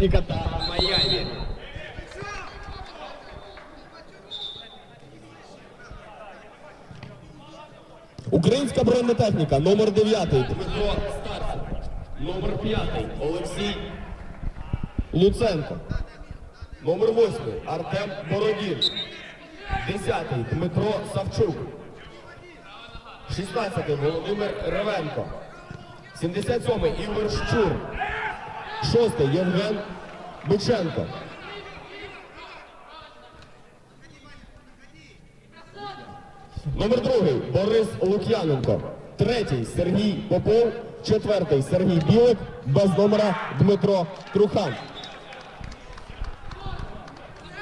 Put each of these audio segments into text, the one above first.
бронетехніка та Майамі. Українська бронетехніка, номер 9 Дмитро Старцев. Номер 5 Олексій Луценко. Номер 8 Артем Бородін. 10 Дмитро Савчук. 16 Володимир Ревенко. 77 Ігор Щур. 6 Євген Бученко. Номер другий Борис Лук'яненко. Третій Сергій Попов. Четвертий Сергій Білик. Без номера Дмитро Трухан.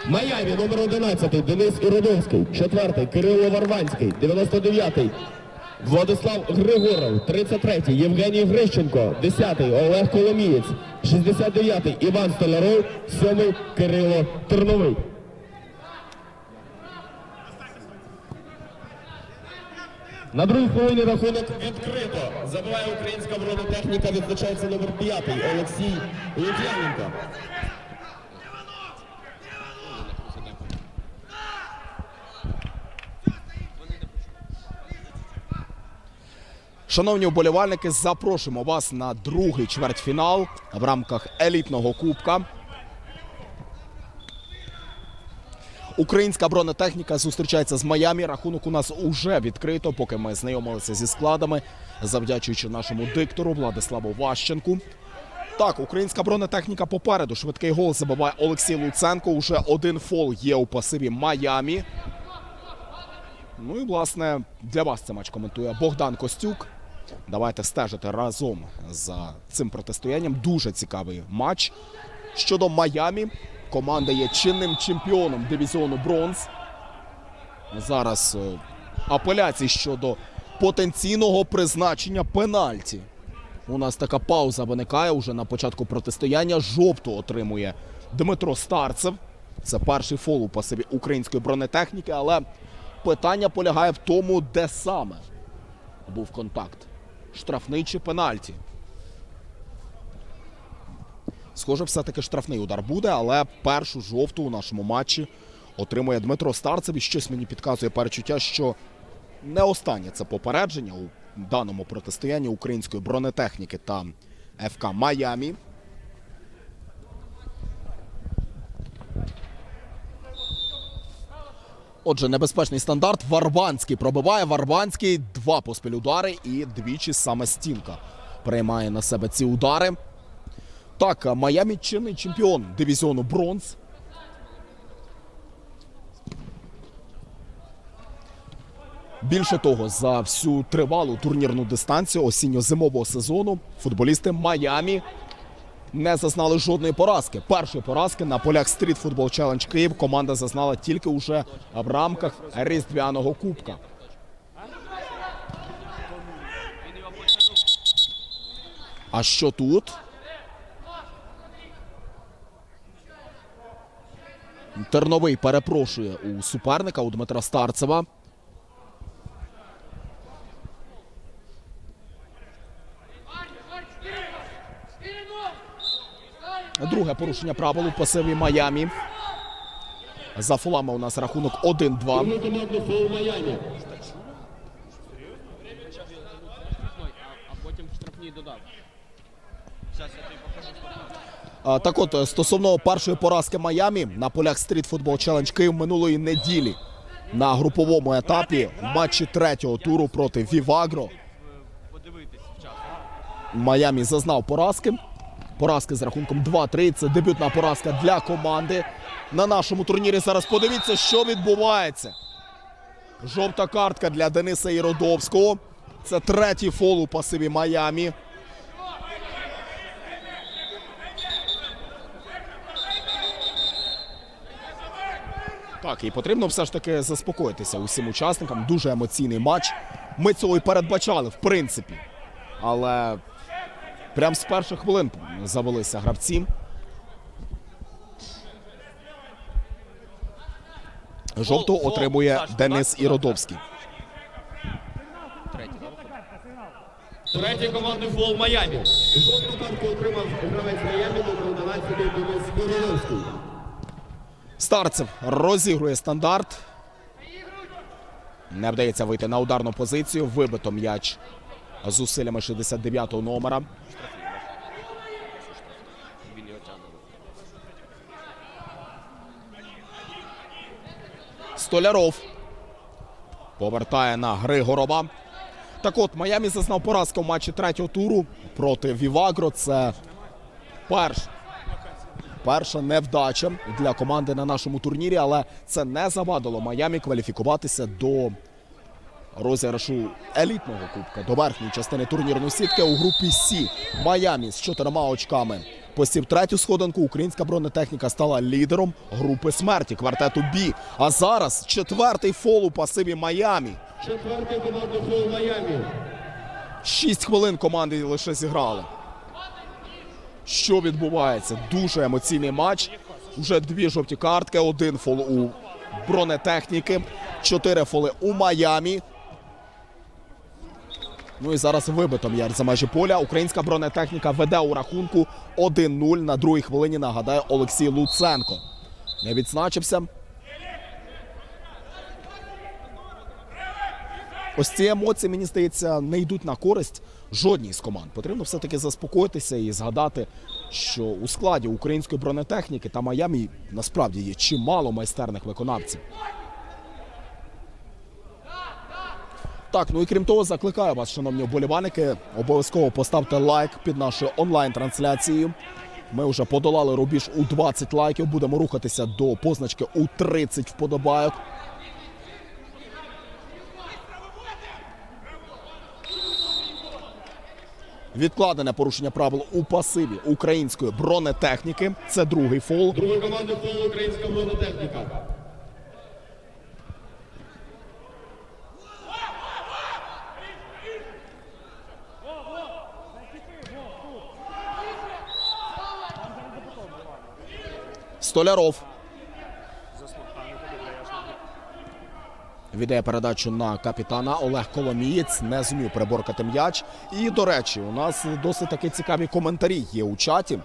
Майамі номер 11 Денис Іродовський. Четвертий Кирило Варванський. 99-й Владислав Григоров. 33-й Євгеній Грищенко. 10-й Олег Коломієць. 69-й Іван Столяров. 7-й Кирило Терновий. На другій хвилині рахунок відкрито. Забиває українська бронетехніка, відзначається номер 5 Олексій Лук'яненко. Шановні вболівальники, запрошуємо вас на другий чвертьфінал в рамках елітного кубка. Українська бронетехніка зустрічається з Майамі. Рахунок у нас уже відкрито, поки ми знайомилися зі складами, завдячуючи нашому диктору Владиславу Ващенку. Так, українська бронетехніка попереду. Швидкий гол забиває Олексій Луценко. Уже один фол є у пасиві Майамі. Ну і власне для вас цей матч коментує Богдан Костюк. Давайте стежити разом за цим протистоянням. Дуже цікавий матч. Щодо Майамі, команда є чинним чемпіоном дивізіону бронз. Зараз е, апеляції щодо потенційного призначення пенальті. У нас така пауза виникає уже на початку протистояння. Жовту отримує Дмитро Старцев. Це перший фол у пасиві української бронетехніки, але питання полягає в тому, де саме був контакт. Штрафний чи пенальті. Схоже, все-таки штрафний удар буде, але першу жовту у нашому матчі отримує Дмитро Старцев. І щось мені підказує перечуття, що не останнє це попередження у даному протистоянні української бронетехніки та ФК Майамі. Отже, небезпечний стандарт. Варванський пробиває. Варванський два поспіль удари і двічі саме стінка приймає на себе ці удари. Так, Майамі чинний чемпіон дивізіону бронз. Більше того, за всю тривалу турнірну дистанцію осінньо-зимового сезону футболісти Майамі не зазнали жодної поразки. Першої поразки на полях Street Football Challenge Київ команда зазнала тільки уже в рамках різдвяного кубка. А що тут? Терновий перепрошує у суперника у Дмитра Старцева. Порушення правил у пасиві Майамі. За фолами у нас рахунок 1-2. Другий командний фол Майамі. а потім штрафні додав. Зараз я тобі покажу штрафні. А, Так от, стосовно першої поразки Майамі на полях Street Football Challenge Київ минулої неділі на груповому етапі в матчі третього туру проти Вівагро. Майамі зазнав поразки. Поразки з рахунком 2-3. Це дебютна поразка для команди. На нашому турнірі зараз подивіться, що відбувається. Жовта картка для Дениса Іродовського. Це третій фол у пасиві Майамі. Так, і потрібно все ж таки заспокоїтися усім учасникам. Дуже емоційний матч. Ми цього і передбачали, в принципі. Але прямо з перших хвилин завелися гравці. Жовту отримує Денис? Іродовський. Третій, командний фол Майамі. Жовту картку отримав гравець Майамі номер 12-й Денис Кириловський. Старцев розігрує стандарт. Не вдається вийти на ударну позицію. Вибито м'яч з усиллями 69-го номера. Столяров повертає на Григорова. Так от, Майамі зазнав поразку в матчі третього туру проти Вівагро. Це перш, перша невдача для команди на нашому турнірі, але це не завадило Майамі кваліфікуватися до розіграшу елітного кубка до верхньої частини турнірної сітки у групі Сі. Майамі з чотирма очками посів третю сходинку. Українська бронетехніка стала лідером групи смерті квартету Бі. А зараз четвертий фол у пасиві Майамі. Четвертий командний фол Майамі. Шість хвилин команди лише зіграли. Що відбувається? Дуже емоційний матч. Уже дві жовті картки, один фол у бронетехніки, чотири фоли у Майамі. Ну і зараз вибито м'яч за межі поля. Українська бронетехніка веде у рахунку 1-0. На другій хвилині нагадає Олексій Луценко. Не відзначився. Ось ці емоції, мені здається, не йдуть на користь жодній з команд. Потрібно все-таки заспокоїтися і згадати, що у складі української бронетехніки та Майамі насправді є чимало майстерних виконавців. Так, ну і крім того, закликаю вас, шановні вболівальники, обов'язково поставте лайк під нашою онлайн-трансляцією. Ми вже подолали рубіж у 20 лайків. Будемо рухатися до позначки у 30 вподобайок. Відкладене порушення правил у пасиві української бронетехніки. Це другий фол. Другий командний фол Українська бронетехніка. Столяров. Віддає передачу на капітана Олег Коломієць. Не зумів приборкати м'яч. І, до речі, у нас досить таки цікаві коментарі є у чаті.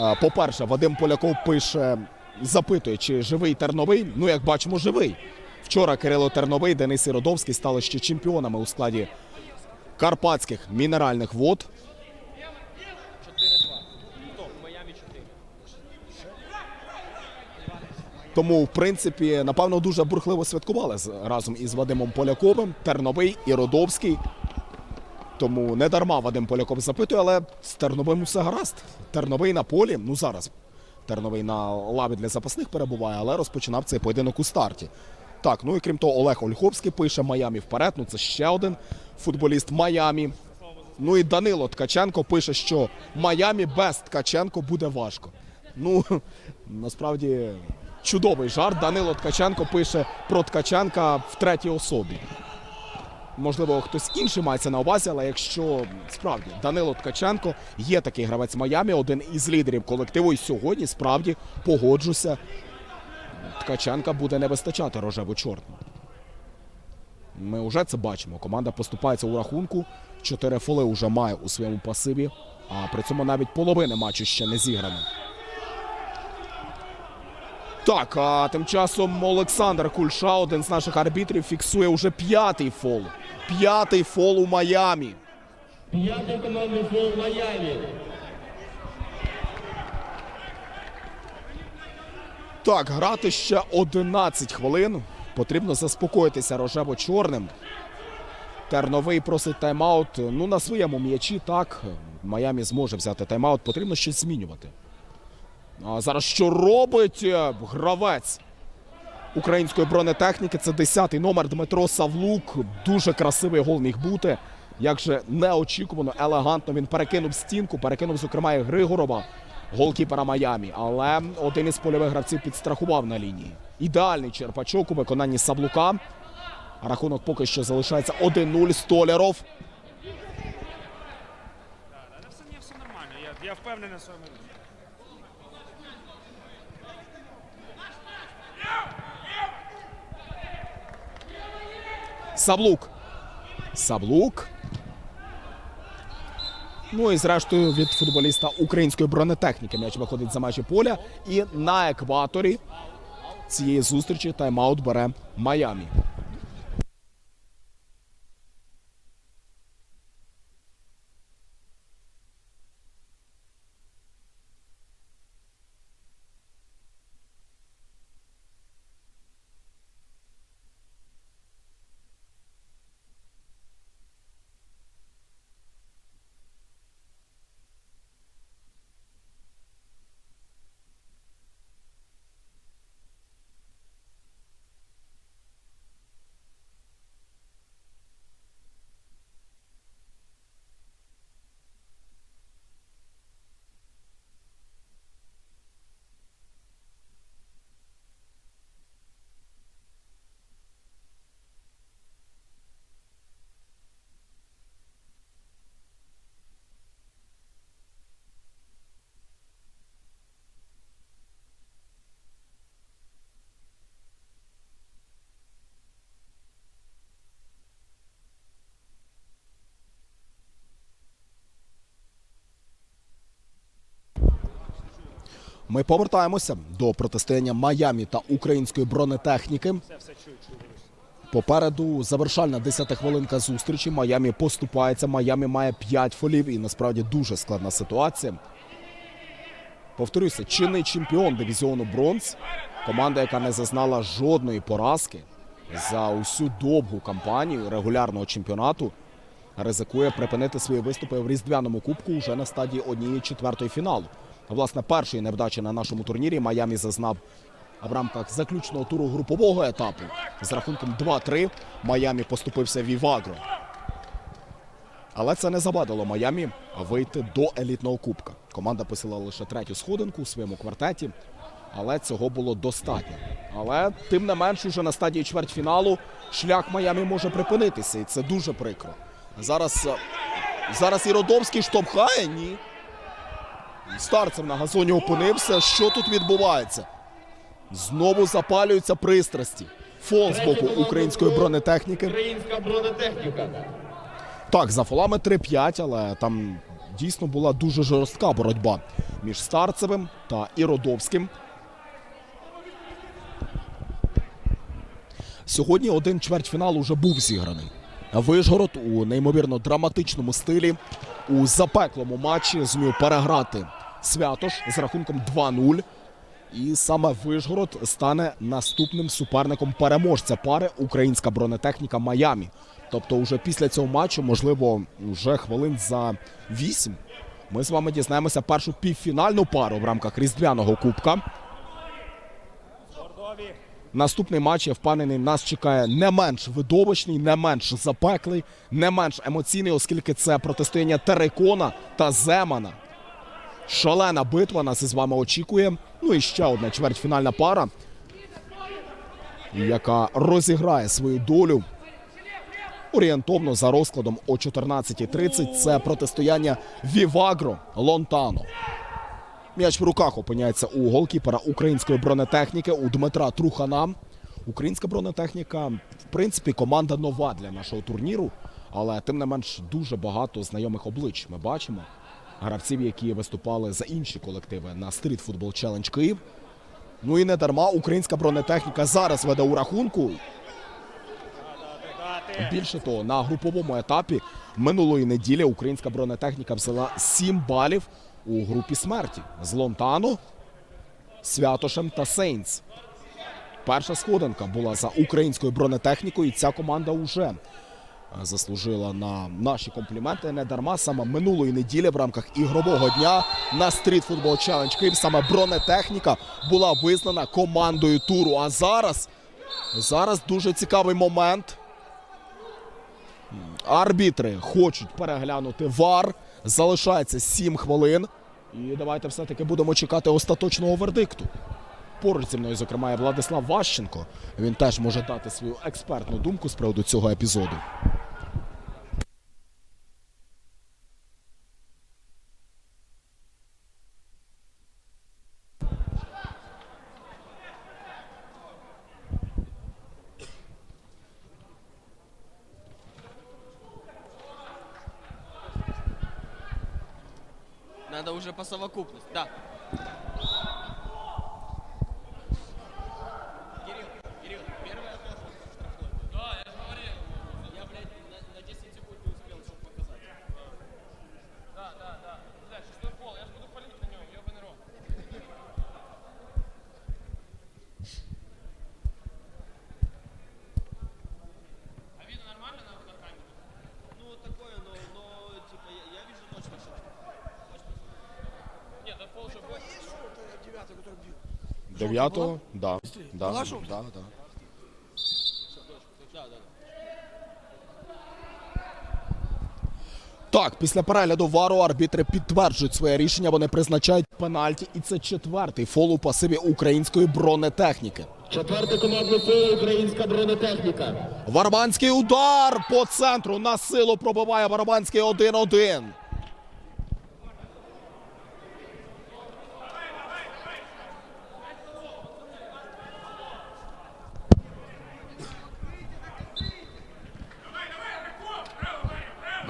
Е, По-перше, Вадим Поляков пише, запитує, чи живий Терновий. Ну, як бачимо, живий. Вчора Кирило Терновий, Денис Іродовський стали ще чемпіонами у складі карпатських мінеральних вод. 4-2. Хто? В Майамі 4. Тому, в принципі, напевно, дуже бурхливо святкували разом із Вадимом Поляковим, Терновий і Родовський. Тому не дарма Вадим Поляков запитує, але з Терновим все гаразд. Терновий на полі. Ну зараз Терновий на лаві для запасних перебуває, але розпочинав цей поєдинок у старті. Так, ну і крім того, Олег Ольховський пише Майамі вперед. Ну це ще один футболіст Майамі. Ну і Данило Ткаченко пише, що Майамі без Ткаченко буде важко. Ну насправді чудовий жарт. Данило Ткаченко пише про Ткаченка в третій особі. Можливо, хтось інший мається на увазі, але якщо справді Данило Ткаченко є такий гравець Майамі, один із лідерів колективу, і сьогодні справді погоджуся. Ткаченка буде не вистачати рожево-чорному. Ми вже це бачимо. Команда поступається у рахунку. Чотири фоли вже має у своєму пасиві, а при цьому навіть половини матчу ще не зіграно. Так, а тим часом Олександр Кульша, один з наших арбітрів, фіксує уже п'ятий фол. П'ятий фол у Майамі. П'ятий командний фол Майамі. Так, грати ще 11 хвилин. Потрібно заспокоїтися рожево-чорним. Терновий просить тайм-аут. Ну, на своєму м'ячі так. Майамі зможе взяти тайм-аут. Потрібно щось змінювати. А зараз що робить е, гравець української бронетехніки? Це 10-й номер Дмитро Савлук. Дуже красивий гол міг бути. Як же неочікувано, елегантно він перекинув стінку, перекинув, зокрема, і Григорова, голкіпера Майамі. Але один із польових гравців підстрахував на лінії. Ідеальний черпачок у виконанні Саблука. Рахунок поки що залишається 1-0. Столяров. Я, впевнений в своєму. Саблук. Саблук. Ну і зрештою від футболіста української бронетехніки м'яч виходить за межі поля. І на екваторі цієї зустрічі тайм-аут бере Майамі. Ми повертаємося до протистояння Майамі та української бронетехніки. Попереду завершальна 10 хвилинка зустрічі. Майамі поступається. Майамі має 5 фолів і насправді дуже складна ситуація. Повторюся, чинний чемпіон дивізіону бронз. Команда, яка не зазнала жодної поразки за усю довгу кампанію регулярного чемпіонату, ризикує припинити свої виступи в різдвяному кубку вже на стадії однієї четвертої фіналу. Власне, першої невдачі на нашому турнірі Майамі зазнав в рамках заключного туру групового етапу. З рахунком 2-3 Майамі поступився Вівагро. Але це не завадило Майамі вийти до елітного кубка. Команда посіла лише третю сходинку у своєму квартеті, але цього було достатньо. Але тим не менш, уже на стадії чвертьфіналу шлях Майамі може припинитися, і це дуже прикро. Зараз, е, зараз і Родовський штовхає, ні. Старцев на газоні опинився. Що тут відбувається? Знову запалюються пристрасті. Фол з боку української бронетехніки. Українська бронетехніка. Так, за фолами 3-5, але там дійсно була дуже жорстка боротьба між Старцевим та Іродовським. Сьогодні один чвертьфінал уже був зіграний. Вишгород у неймовірно драматичному стилі у запеклому матчі зумів переграти Святош з рахунком 2-0. І саме Вишгород стане наступним суперником переможця пари українська бронетехніка Майамі. Тобто, вже після цього матчу, можливо, вже хвилин за 8, ми з вами дізнаємося першу півфінальну пару в рамках Різдвяного Кубка. Наступний матч, я впевнений, нас чекає не менш видовищний, не менш запеклий, не менш емоційний, оскільки це протистояння Терекона та Земана. Шалена битва нас із вами очікує. Ну і ще одна чвертьфінальна пара, яка розіграє свою долю орієнтовно за розкладом о 14.30. Це протистояння Вівагро Лонтано. М'яч в руках опиняється у голкіпера української бронетехніки у Дмитра Трухана. Українська бронетехніка, в принципі, команда нова для нашого турніру, але тим не менш дуже багато знайомих облич. Ми бачимо гравців, які виступали за інші колективи на Street Football Challenge Київ. Ну і не дарма українська бронетехніка зараз веде у рахунку. Більше того, на груповому етапі минулої неділі українська бронетехніка взяла 7 балів у групі смерті з Лонтано, Святошем та Сейнс. Перша сходинка була за українською бронетехнікою. і Ця команда вже е, заслужила на наші компліменти. Не дарма саме минулої неділі в рамках ігрового дня на Street Football Challenge Київ саме бронетехніка була визнана командою туру. А зараз, зараз дуже цікавий момент. Арбітри хочуть переглянути вар. Залишається 7 хвилин. І давайте все-таки будемо чекати остаточного вердикту. Поруч зі мною, зокрема, є Владислав Ващенко. Він теж може дати свою експертну думку з приводу цього епізоду. 9-го? Да. Да. Да, да. Так, після перегляду вару арбітри підтверджують своє рішення. Вони призначають пенальті, і це четвертий фол у пасиві української бронетехніки. Четвертий командний фол українська бронетехніка. Варванський удар по центру на силу пробиває Варванський 1-1.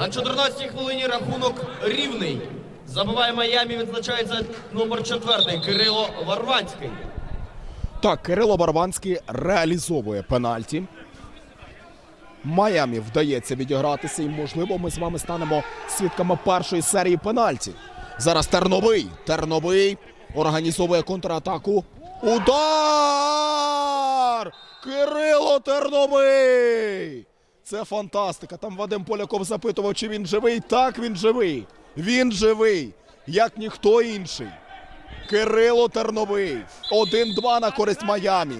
На 14-й хвилині рахунок рівний. Забиває Майамі, відзначається номер 4 Кирило Варванський. Так, Кирило Барбанський реалізовує пенальті. Майамі вдається відігратися, і можливо, ми з вами станемо свідками першої серії пенальті. Зараз Терновий. Терновий організовує контратаку. Удар! Кирило Терновий! Це фантастика. Там Вадим Поляков запитував, чи він живий. Так, він живий. Він живий, як ніхто інший. Кирило Терновий. 1-2 на користь Майамі.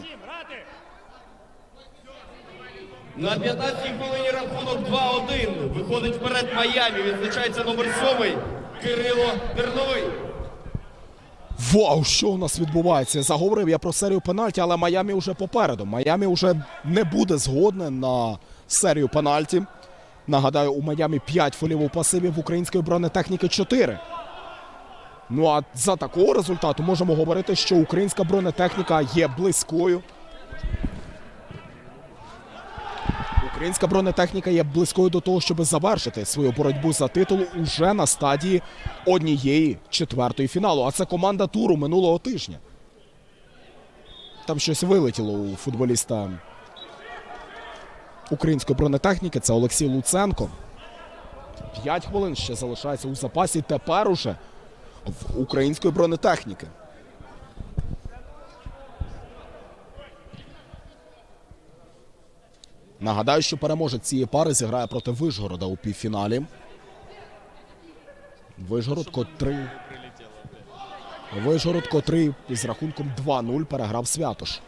На 15-й хвилині рахунок 2-1. Виходить вперед Майамі, відзначається номер 7 Кирило Терновий. Вау, що у нас відбувається? Заговорив я про серію пенальті, але Майамі вже попереду. Майамі вже не буде згодне на серію пенальті. Нагадаю, у Майамі 5 фолів у пасиві в української бронетехніки 4. Ну а за такого результату можемо говорити, що українська бронетехніка є близькою. Українська бронетехніка є близькою до того, щоб завершити свою боротьбу за титул уже на стадії однієї четвертої фіналу. А це команда туру минулого тижня. Там щось вилетіло у футболіста української бронетехніки. Це Олексій Луценко. П'ять хвилин ще залишається у запасі. Тепер уже в української бронетехніки. Нагадаю, що переможець цієї пари зіграє проти Вишгорода у півфіналі. Вишгород, котрий. Вишгород, котрий з рахунком 2-0 переграв Святош.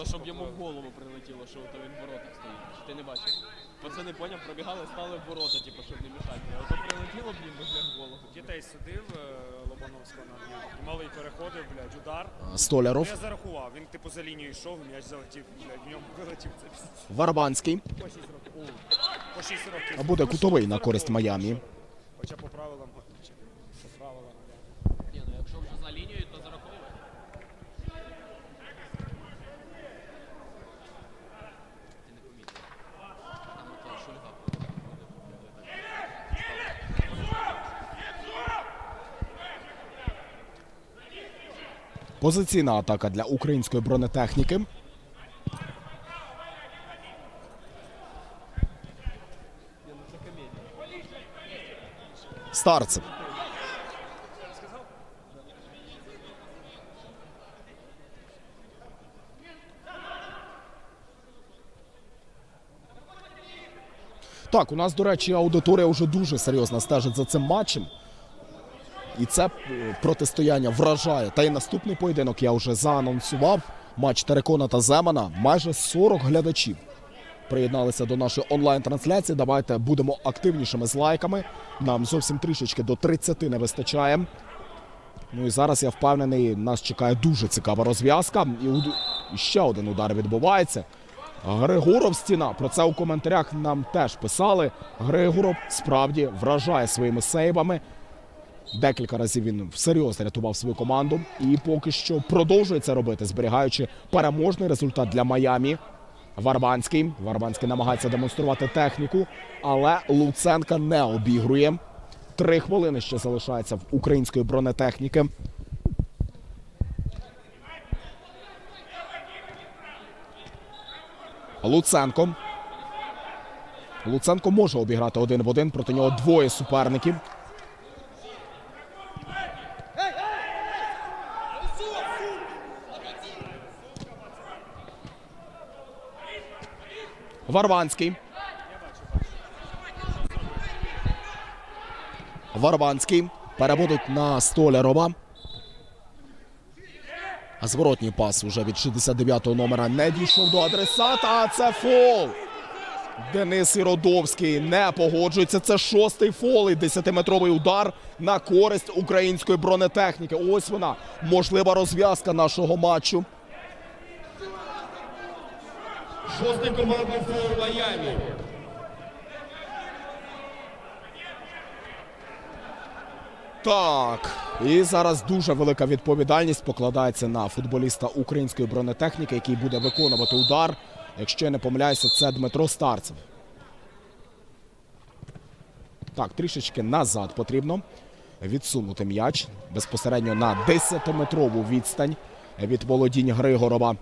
То, щоб йому в голову прилетіло, що то він в воротах стоїть. Чи ти не бачив? Пацани, поняв, пробігали, стали в ворота, типу, щоб не мішати. А то прилетіло б їм бля, в голову. Дітей судив е, Лобановського на дня. Малий переходив, блядь, удар. Столяров, Я зарахував. Він типу за лінію йшов, м'яч залетів, блядь, в ньому вилетів. Це пиздець. Варбанський. по 6 років. По 6 років. А буде кутовий на користь. Майамі. Хоча по правилам, хоча по правилам, да. Ні, ну якщо вже за лінією, то зараховує. Ти не помітив. Там ото шульга. Позиційна атака для української бронетехніки. Старцев. Так, у нас, до речі, аудиторія вже дуже серйозно стежить за цим матчем. І це е, протистояння вражає. Та й наступний поєдинок я вже заанонсував. Матч Терекона та Земана. Майже 40 глядачів приєдналися до нашої онлайн-трансляції. Давайте будемо активнішими з лайками. Нам зовсім трішечки до 30 не вистачає. Ну і зараз я впевнений, нас чекає дуже цікава розв'язка. І, ще один удар відбувається. Григоров стіна. Про це у коментарях нам теж писали. Григоров справді вражає своїми сейвами. Декілька разів він всерйоз рятував свою команду і поки що продовжує це робити, зберігаючи переможний результат для Майамі. Варбанський. Варбанський намагається демонструвати техніку, але Луценка не обігрує. Три хвилини ще залишається в української бронетехніки. Луценко. Луценко може обіграти один в один. Проти нього двоє суперників. Варванський. Варванський. Переводить на Столярова. А зворотній пас уже від 69-го номера не дійшов до адресата. А це фол. Денис Іродовський не погоджується. Це шостий фол і 10-метровий удар на користь української бронетехніки. Ось вона можлива розв'язка нашого матчу. Шостий командний фол Майамі. Так, і зараз дуже велика відповідальність покладається на футболіста української бронетехніки, який буде виконувати удар. Якщо я не помиляюся, це Дмитро Старцев. Так, трішечки назад потрібно відсунути м'яч безпосередньо на 10-метрову відстань від володінь Григорова.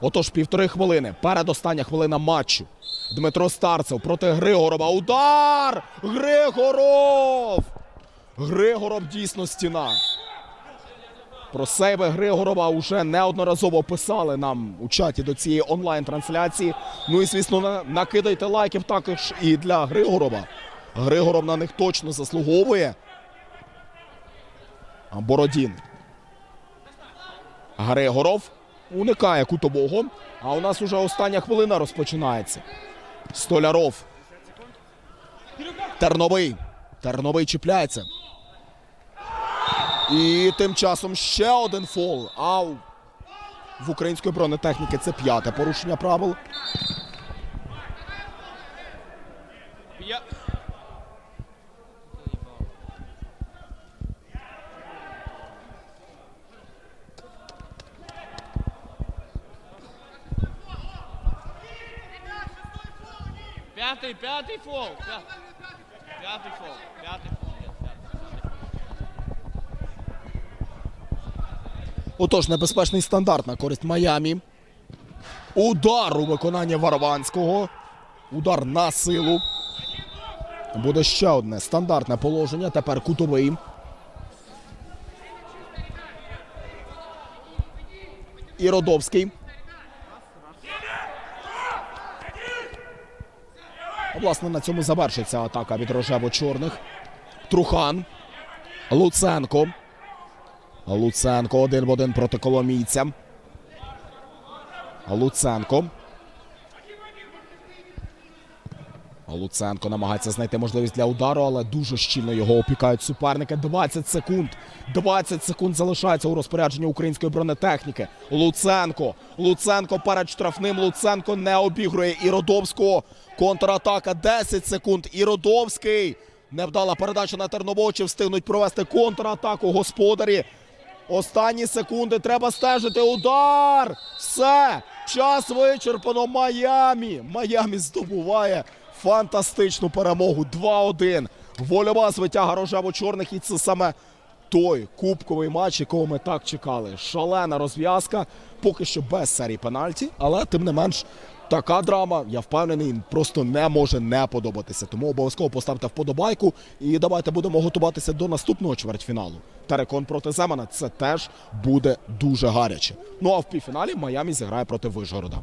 Отож, півтори хвилини. Передостання хвилина матчу. Дмитро Старцев проти Григорова. Удар! Григоров! Григоров дійсно стіна. Про сейви Григорова вже неодноразово писали нам у чаті до цієї онлайн-трансляції. Ну і звісно, накидайте лайків також і для Григорова. Григоров на них точно заслуговує. Бородін. Григоров уникає кутового. А у нас уже остання хвилина розпочинається. Столяров. Терновий. Терновий чіпляється. І тим часом ще один фол. Ау. В української бронетехніки це п'яте порушення правил. Я Пятый, пятый фол. Пя- Пятый фол. Пятый фол. Нет, пятый. Отож, небезпечний стандарт на користь Майамі. Удар у виконанні Варванського. Удар на силу. Буде ще одне стандартне положення. Тепер кутовий. Іродовський. Власне, на цьому завершиться атака від рожево-чорних. Трухан. Луценко. Луценко один в один проти коломійця. Луценко. Луценко намагається знайти можливість для удару, але дуже щільно його опікають суперники. 20 секунд. 20 секунд залишається у розпорядженні української бронетехніки. Луценко. Луценко перед штрафним. Луценко не обігрує Іродовського. Контратака 10 секунд. Іродовський. Невдала передача на Тернового. Чи встигнуть провести контратаку господарі. Останні секунди треба стежити. Удар! Все! Час вичерпано. Майамі. Майамі здобуває фантастичну перемогу. 2-1. Вольова звитяга рожево-чорних. І це саме той кубковий матч, якого ми так чекали. Шалена розв'язка. Поки що без серії пенальті, але тим не менш. Така драма, я впевнений, просто не може не подобатися. Тому обов'язково поставте вподобайку і давайте будемо готуватися до наступного чвертьфіналу. Терекон проти Земана це теж буде дуже гаряче. Ну а в півфіналі Майамі зіграє проти Вишгорода.